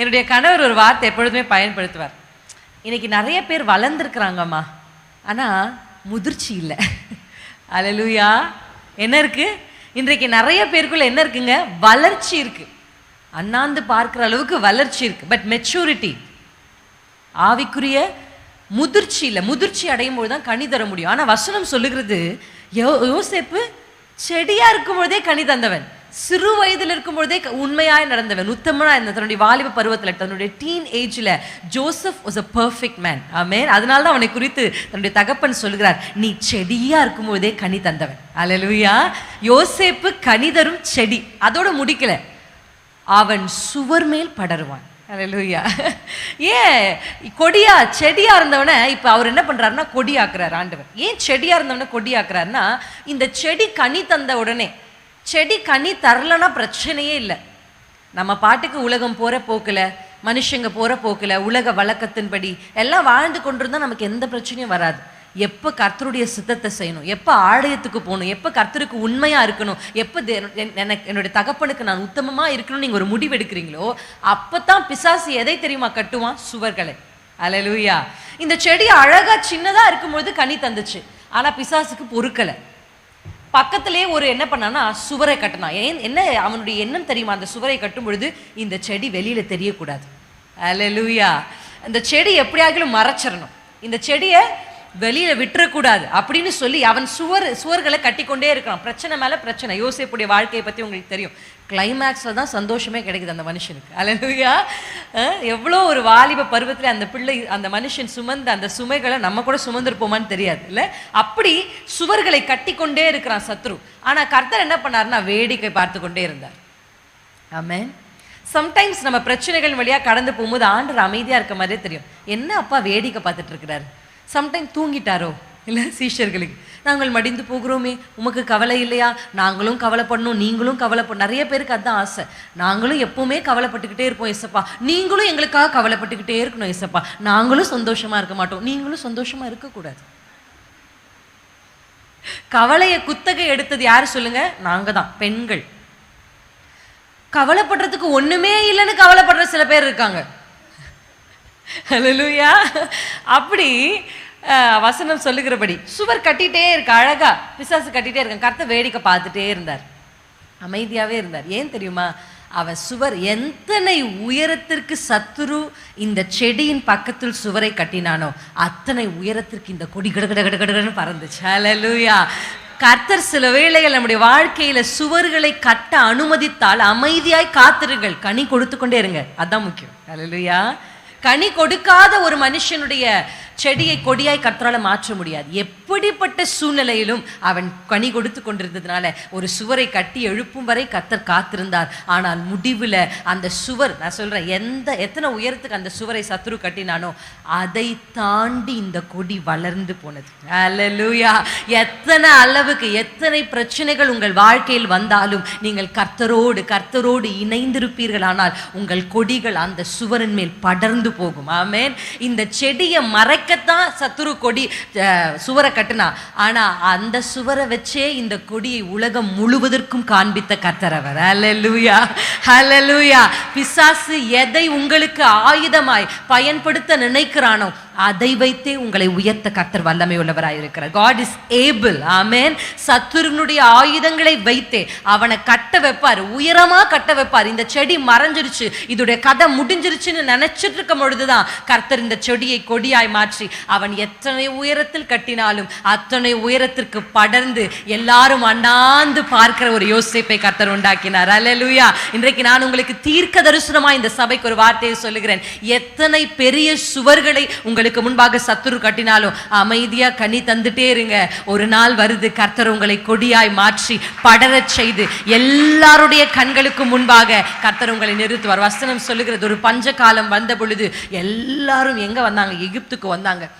என்னுடைய கணவர் ஒரு வார்த்தை எப்பொழுதுமே பயன்படுத்துவார். இன்றைக்கி நிறைய பேர் வளர்ந்துருக்குறாங்கம்மா. ஆனால் முதிர்ச்சி இல்லை. அலலுயா. என்ன இருக்குது இன்றைக்கு நிறைய பேருக்குள்ள என்ன இருக்குங்க? வளர்ச்சி இருக்குது அண்ணாந்து பார்க்குற அளவுக்கு வளர்ச்சி இருக்குது பட் மெச்சூரிட்டி ஆவிக்குரிய முதிர்ச்சி இல்லை. முதிர்ச்சி அடையும் போது தான் கனி தர முடியும். ஆனால் வசனம் சொல்லுகிறது யோ யோசேப்பு செடியாக இருக்கும் கனி தந்தவன். சிறு வயதில் இருக்கும் பொழுதே உண்மையாக உண்மையாய் நடந்தவன் உத்தமனா இருந்த தன்னுடைய வாலிப பருவத்தில் தன்னுடைய டீன் ஏஜில் Joseph was a perfect man amen அதனால தான் அவனை குறித்து தன்னுடைய தகப்பன் சொல்கிறார் நீ செடியாக இருக்கும் பொழுதே கனி தந்தவன். அலலுயா யோசேப்பு கனிதரும் செடி. அதோடு முடிக்கல. அவன் சுவர் மேல் படருவான். அல்லேலூயா ஏன்? கொடியா செடியா இருந்தவனை இப்போ அவர் என்ன பண்றாருன்னா ஆக்குறாரு ஆண்டவர். ஏன் செடியா இருந்தவனை கொடியாக்குறாருன்னா இந்த செடி கனி தந்த உடனே செடி கனி தரலன்னா பிரச்சனையே இல்லை. நம்ம பாட்டுக்கு உலகம் போகிற போக்கில் மனுஷங்க போகிற போக்கில் உலக வழக்கத்தின்படி எல்லாம் வாழ்ந்து கொண்டிருந்தால் நமக்கு எந்த பிரச்சனையும் வராது. எப்போ கர்த்தருடைய சித்தத்தை செய்யணும்? எப்போ ஆலயத்துக்கு போகணும்? எப்போ கர்த்தருக்கு உண்மையாக இருக்கணும்? எப்போ எனக்கு என்னுடைய தகப்பனுக்கு நான் உத்தமமாக இருக்கணும் நீங்கள் ஒரு முடிவு எடுக்கிறீங்களோ அப்போ தான் பிசாசு எதை தெரியுமா கட்டுவான்? சுவர்களை. அலலூயா இந்த செடி அழகாக சின்னதாக இருக்கும்பொழுது கனி தந்துச்சு. ஆனால் பிசாசுக்கு பொறுக்கலை. பக்கத்திலேயே ஒரு என்ன பண்ணான்னா சுவரை கட்டினான் ஏன்? என்ன அவனுடைய எண்ணம் தெரியுமா? அந்த சுவரை கட்டும் பொழுது இந்த செடி வெளியில் தெரியக்கூடாது. அல்லேலூயா இந்த செடி எப்படியாகிலும் மறைச்சிடணும். இந்த செடியை வெளியில் விட்டுறக்கூடாது அப்படின்னு சொல்லி அவன் சுவர் சுவர்களை கட்டிக்கொண்டே இருக்கான். பிரச்சனை மேலே பிரச்சனை. யோசிப்புடைய வாழ்க்கையை பற்றி உங்களுக்கு தெரியும். கிளைமேக்ஸில் தான் சந்தோஷமே கிடைக்குது அந்த மனுஷனுக்கு. அல்லேலூயா எவ்வளோ ஒரு வாலிப பருவத்தில் அந்த பிள்ளை அந்த மனுஷன் சுமந்த அந்த சுமைகளை நம்ம கூட சுமந்துருப்போமான்னு தெரியாது இல்லை அப்படி சுவர்களை கட்டிக்கொண்டே இருக்கிறான் சத்ரு. ஆனால் கர்த்தர் என்ன பண்ணாருன்னா வேடிக்கை பார்த்து கொண்டே இருந்தார். ஆமேன் சம்டைம்ஸ் நம்ம பிரச்சனைகள் வழியா கடந்து போகும்போது ஆண்டர் அமைதியாக இருக்க மாதிரியே தெரியும். என்ன அப்பா வேடிக்கை பார்த்துட்டு இருக்கிறார்? சம்டைம் தூங்கிட்டாரோ? இல்ல சீஷர்களுக்கு. நாங்கள் மடிந்து போகிறோமே உமக்கு கவலை இல்லையா? நாங்களும் கவலைப்படணும் நீங்களும் கவலைப்பட நிறைய பேருக்கு அதுதான் ஆசை. நாங்களும் எப்பவுமே கவலைப்பட்டுக்கிட்டே இருப்போம் எசப்பா நீங்களும் எங்களுக்காக கவலைப்பட்டுக்கிட்டே இருக்கணும் எசப்பா நாங்களும் சந்தோஷமா இருக்க மாட்டோம். நீங்களும் சந்தோஷமா இருக்கக்கூடாது. கவலையை குத்தகை எடுத்தது யாரு சொல்லுங்க? நாங்க தான் பெண்கள். கவலைப்படுறதுக்கு ஒண்ணுமே இல்லைன்னு கவலைப்படுற சில பேர் இருக்காங்க. ஹalleluya அப்படி வசனம் சொல்லுகிறபடி சுவர் கட்டிகிட்டே இருக்கு அழகா பிசாசு கட்டிகிட்டே இருக்கான் கருத்தை வேடிக்கை பார்த்துட்டே இருந்தார். அமைதியாகவே இருந்தார். ஏன் தெரியுமா? அவன் சுவர் எத்தனை உயரத்திற்கு சத்துரு இந்த செடியின் பக்கத்தில் சுவரை கட்டினானோ அத்தனை உயரத்திற்கு இந்த கொடி கடகட கட பறந்துச்சு. ஹalleluya கர்த்தர் சில வேளைகள் நம்முடைய வாழ்க்கையில சுவர்களை கட்ட அனுமதித்தால் அமைதியாய் காத்திருங்கள். கனி கொடுத்து கொண்டே இருங்க. அதான் முக்கியம். அலலுயா கனி கொடுக்காத ஒரு மனுஷனுடைய செடியை கொடியாய் கர்த்தரால மாற்ற முடியாது. எப்படிப்பட்ட சூழ்நிலையிலும் அவன் கனி கொடுத்து கொண்டிருந்ததுனால ஒரு சுவரை கட்டி எழுப்பும் வரை கர்த்தர் காத்திருந்தார். ஆனால் முடிவில் அந்த சுவர் நான் சொல்றேன் எந்த எத்தனை உயரத்துக்கு அந்த சுவரை சத்துரு கட்டினானோ அதை தாண்டி இந்த கொடி வளர்ந்து போனது. அலலூயா எத்தனை அளவுக்கு எத்தனை பிரச்சனைகள் உங்கள் வாழ்க்கையில் வந்தாலும் நீங்கள் கர்த்தரோடு கர்த்தரோடு இணைந்திருப்பீர்கள் ஆனால் உங்கள் கொடிகள் அந்த சுவரின் மேல் படர்ந்து போகும். ஆமேன் இந்த செடியை மறைக்கத்தான் சத்துரு கொடி சுவரை கட்டினா. ஆனா அந்த சுவரை வச்சே இந்த கொடியை உலகம் முழுவதற்கும் காண்பித்த கத்தரவர் அவர். ஹalleluya. பிசாசு எதை உங்களுக்கு ஆயுதமாய் பயன்படுத்த நினைக்கிறானோ அதை வைத்தே உங்களை உயர்த்த கர்த்தர் வல்லமை உள்ளவராக இருக்கிறார். காட் இஸ் ஏபிள் ஆமேன் சத்துருனுடைய ஆயுதங்களை வைத்தே அவனை கட்ட வைப்பார். உயரமா கட்ட வைப்பார். இந்த செடி மறைஞ்சிருச்சு. இதோடைய கதை முடிஞ்சிருச்சுன்னு நினைச்சிட்டு இருக்கும் பொழுதுதான் கர்த்தர் இந்த செடியை கொடியாய் மாற்றி அவன் எத்தனை உயரத்தில் கட்டினாலும் அத்தனை உயரத்திற்கு படர்ந்து எல்லாரும் அண்ணாந்து பார்க்கிற ஒரு யோசிப்பை கர்த்தர் உண்டாக்கினார். அல்லேலூயா இன்றைக்கு நான் உங்களுக்கு தீர்க்க தரிசனமா இந்த சபைக்கு ஒரு வார்த்தையை சொல்லுகிறேன். எத்தனை பெரிய சுவர்களை உங்களுக்கு முன்பாக சத்துரு கட்டினாலும் அமைதியாக கனி தந்துட்டே இருங்க. ஒரு நாள் வருது கர்த்தர் உங்களை கொடியாய் மாற்றி படரச் செய்து எல்லாருடைய கண்களுக்கு முன்பாக கர்த்தர் உங்களை நிறுத்துவார். வசனம் சொல்லுகிறது ஒரு பஞ்ச காலம் வந்த பொழுது எல்லாரும் எங்க வந்தாங்க? எகிப்துக்கு வந்தாங்க.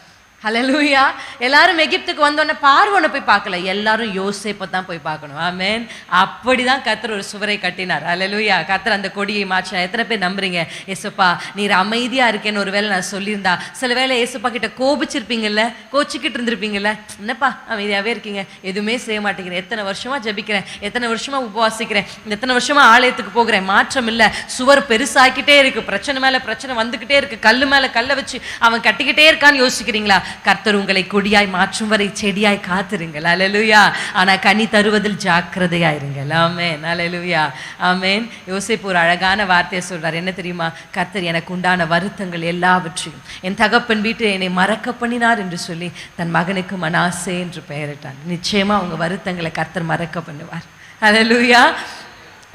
ஹலலூயா எல்லாரும் எகிப்துக்கு வந்தோடனே பார்வனை போய் பார்க்கல. எல்லாரும் யோசேப்பை தான் போய் பார்க்கணும். ஆமென் அப்படிதான் கத்தர் ஒரு சுவரை கட்டினார். ஹலலூயா கத்தர் அந்த கொடியை மாற்றினார். எத்தனை பேர் நம்புறீங்க? ஏசப்பா நீர் அமைதியாக இருக்கேன்னு ஒரு வேலை நான் சொல்லியிருந்தா. சில வேளை ஏசப்பா கிட்ட கோபிச்சிருப்பீங்கல்ல? கோச்சிக்கிட்டு இருந்திருப்பீங்கல்ல? என்னப்பா அமைதியாகவே இருக்கீங்க. எதுவுமே செய்ய மாட்டேங்கிறேன். எத்தனை வருஷமா ஜெபிக்கிறேன். எத்தனை வருஷமா உபவாசிக்கிறேன். எத்தனை வருஷமா ஆலயத்துக்கு போகிறேன். மாற்றம் இல்லை. சுவர் பெருசாக்கிட்டே இருக்கு. பிரச்சனை மேலே பிரச்சனை வந்துக்கிட்டே இருக்கு. கல் மேலே கல்லை வச்சு அவன் கட்டிக்கிட்டே இருக்கான்னு யோசிக்கிறீங்களா? கர்த்தர் உங்களை கொடியாய் மாற்றும் வரை செடியாய் காத்திருங்கள். அலலுயா ஆனா கனி தருவதில் ஜாக்கிரதையாயிருங்கள். ஆமேன் அலலுயா ஆமேன் யோசிப்பு ஒரு அழகான வார்த்தையை சொல்றார். என்ன தெரியுமா? கர்த்தர் எனக்கு உண்டான வருத்தங்கள் எல்லாவற்றையும் என் தகப்பன் வீட்டு என்னை மறக்க பண்ணினார் என்று சொல்லி தன் மகனுக்கு மனாசே என்று பெயரிட்டான் நிச்சயமா அவங்க வருத்தங்களை கர்த்தர் மறக்க பண்ணுவார். அலலுயா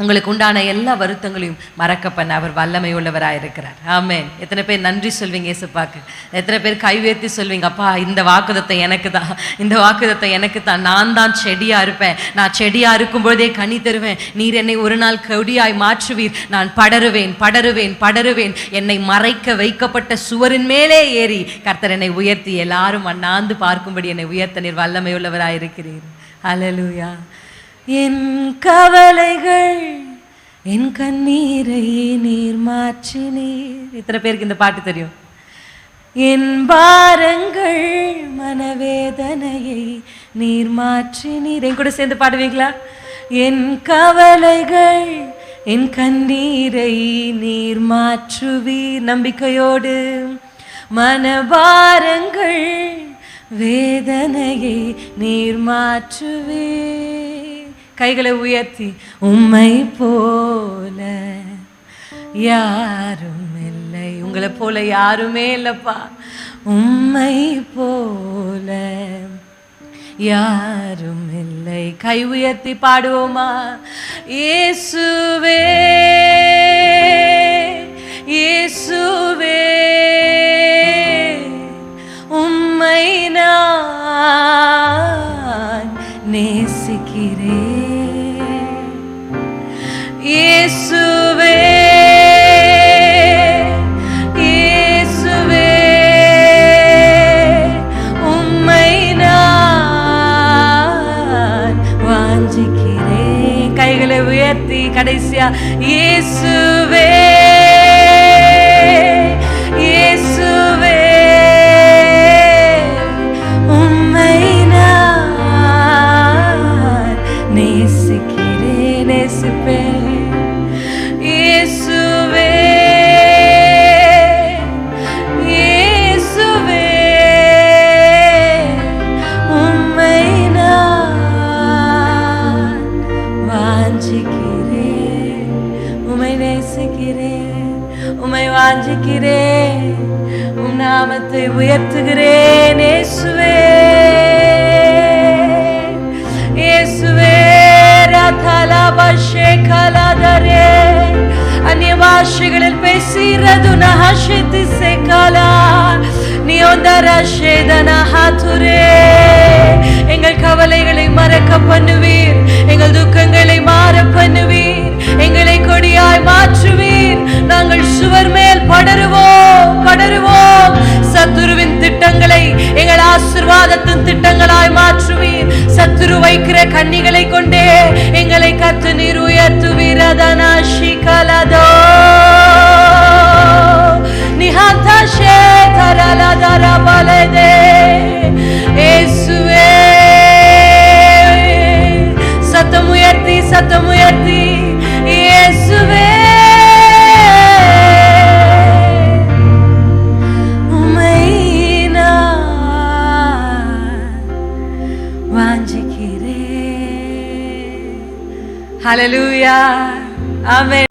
உங்களுக்கு உண்டான எல்லா வருத்தங்களையும் மறக்க பண்ண அவர் வல்லமை உள்ளவராக இருக்கிறார். ஆமே எத்தனை பேர் நன்றி சொல்வீங்க இயேசுப்பாக்கு எத்தனை பேர் கை சொல்வீங்க அப்பா இந்த வாக்குதத்தை எனக்கு தான். இந்த வாக்குதத்தை எனக்கு தான். நான் தான் செடியாக இருப்பேன். நான் செடியாக இருக்கும்பொழுதே கனி தருவேன். நீர் என்னை ஒரு நாள் கொடியாய் மாற்றுவீர். நான் படருவேன் படருவேன் படருவேன். என்னை மறைக்க வைக்கப்பட்ட சுவரின் மேலே ஏறி கர்த்தர் என்னை உயர்த்தி. எல்லாரும் அண்ணாந்து பார்க்கும்படி என்னை உயர்த்த நீர் வல்லமை உள்ளவராக இருக்கிறீர். அலலூயா என் கவலைகள் என் கண்ணீரை நீர் மாற்றினீர் இத்தனை பேருக்கு இந்த பாட்டு தெரியும்? என் பாரங்கள் மனவேதனையை நீர் மாற்றினீர் என் கூட சேர்ந்து பாடுவீங்களா? என் கவலைகள் என் கண்ணீரை நீர் மாற்றுவீர். நம்பிக்கையோடு மனபாரங்கள் வேதனையை நீர் மாற்றுவே கைகளை உயர்த்தி உம்மை போல யாரும் இல்லை. உங்களை போல யாருமே இல்லைப்பா. உம்மை போல யாரும் இல்லை. கை உயர்த்தி பாடுவோமா? இயேசுவே இயேசுவே உயர்த்தி கடைசியா? இயேசுவே இயேசுவே உம்மை நான் நேசிக்கிறேன் நேசிப்பேன். நேசிக்கிறேன் உமை வாஞ்சிக்கிறேன். உம் நாமத்தை உயர்த்துகிறேன். இயேசுவே. இயேசுவே ரதலபஷே கலதரே அந்நிய பாஷைகளில் பேசுகிறது நஹஷித்தி செகலா நியோந்தர ஷேதன எங்கள் கவலைகளை மறக்க பண்ணுவீர். எங்கள் துக்கங்களை மாற பண்ணுவீர். நாங்கள் சுவர் மேல் படருவோம் படருவோம். சத்துருவின் திட்டங்களை எங்கள் ஆசிர்வாதத்தின் திட்டங்களை ஆமென்